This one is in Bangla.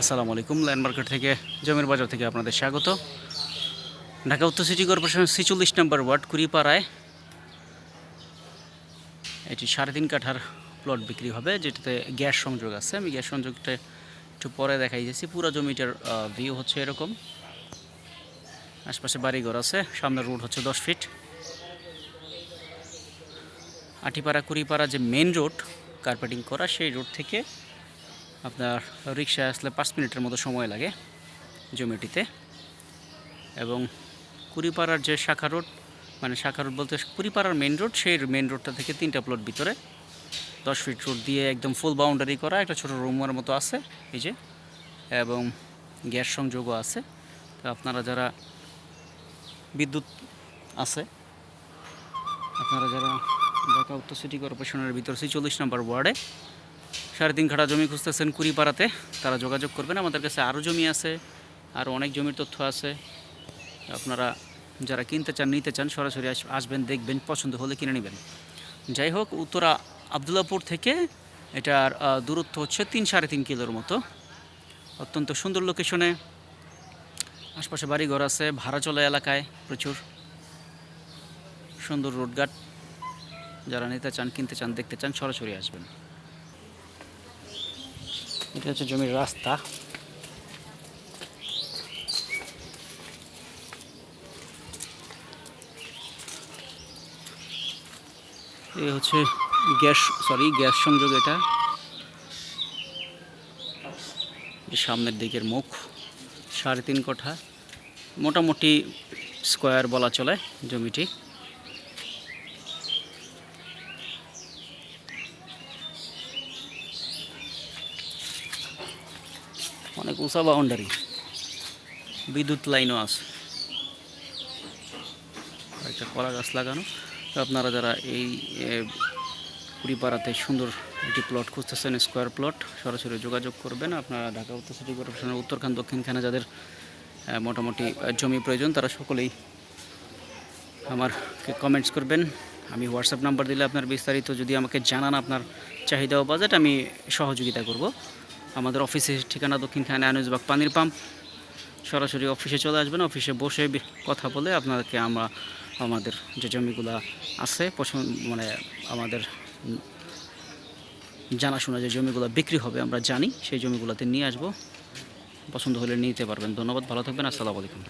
আসসালামু আলাইকুম ল্যান্ড মার্কেট থেকে জমির বাজার থেকে আপনাদের স্বাগত। ঢাকা উত্তর সিটি কর্পোরেশন ছেচল্লিশ নম্বর ওয়ার্ড কুড়িপাড়ায় এটি সাড়ে তিন কাঠার প্লট বিক্রি হবে, যেটাতে গ্যাস সংযোগ আছে। আমি গ্যাস সংযোগটা একটু পরে দেখাই দিয়েছি। পুরো জমিটার ভিউ হচ্ছে এরকম। আশপাশে বাড়িঘর আছে সামনের রোড হচ্ছে দশ ফিট আটিপাড়া কুড়িপাড়া যে মেন রোড কার্পেটিং করা, সেই রোড থেকে আপনার রিক্সায় আসলে পাঁচ মিনিটের মতো সময় লাগে জমিটিতে। এবং কুড়িপাড়ার যে শাখা রোড মানে শাখা রোড বলতে কুড়িপাড়ার মেন রোড সেই মেন রোডটা থেকে তিনটা প্লট ভিতরে। দশ ফিট রোড দিয়ে একদম ফুল বাউন্ডারি করা, একটা ছোটো রুমের মতো আছে, এই যে। এবং গ্যাস সংযোগও আছে। তো আপনারা যারা বিদ্যুৎ আছে, আপনারা যারা ঢাকা উত্তর সিটি কর্পোরেশনের ভিতর চল্লিশ নম্বর ওয়ার্ডে সাড়ে তিন কাঠা জমি খুঁজতেছেন কুড়িপাড়াতে, তারা যোগাযোগ করবেন। আমাদের কাছে আরও জমি আছে আরও অনেক জমির তথ্য আছে। আপনারা যারা কিনতে চান, নিতে চান, সরাসরি আসবেন, দেখবেন, পছন্দ হলে কিনে নেবেন। যাই হোক, উত্তরা আবদুল্লাপুর থেকে এটার দূরত্ব হচ্ছে তিন সাড়ে তিন কিলোর মতো। অত্যন্ত সুন্দর লোকেশনে আশপাশে বাড়িঘর আছে, ভাড়া চলা এলাকায় প্রচুর। সুন্দর রোডঘাট যারা নিতে চান, কিনতে চান, দেখতে চান, সরাসরি আসবেন। এটা হচ্ছে জমির রাস্তা। এ হচ্ছে গ্যাস সরি গ্যাস সংযোগ এটা। সামনের দিকের মুখ, সাড়ে তিন কঠা। মোটামুটি স্কোয়ার বলা চলে জমিটি। অনেক উঁচা বাউন্ডারি। বিদ্যুৎ লাইনও আছে। একটা কলা গাছ লাগানো। আপনারা যারা এই কুড়িপাড়াতে সুন্দর একটি প্লট খুঁজতেছেন, স্কোয়ার প্লট, সরাসরি যোগাযোগ করবেন। আপনারা ঢাকা উত্তর সিটি কর্পোরেশনের উত্তরখান, দক্ষিণখানে যাদের মোটামুটি জমি প্রয়োজন, তারা সকলেই আমারকে কমেন্টস করবেন। আমি হোয়াটসঅ্যাপ নাম্বার দিলে আপনার বিস্তারিত যদি আমাকে জানান আপনার চাহিদা ও বাজেট আমি সহযোগিতা করব। আমাদের অফিসের ঠিকানা দক্ষিণখানে আনুজবাগ পানির পাম্প। সরাসরি অফিসে চলে আসবেন, অফিসে বসে কথা বলে আপনাদেরকে আমরা, আমাদের যে জমিগুলো আছে পছন্দ মানে আমাদের জানাশোনা যে জমিগুলো বিক্রি হবে আমরা জানি, সেই জমিগুলোতে নিয়ে আসব। পছন্দ হলে নিতে পারবেন। ধন্যবাদ, ভালো থাকবেন, আসসালামু আলাইকুম।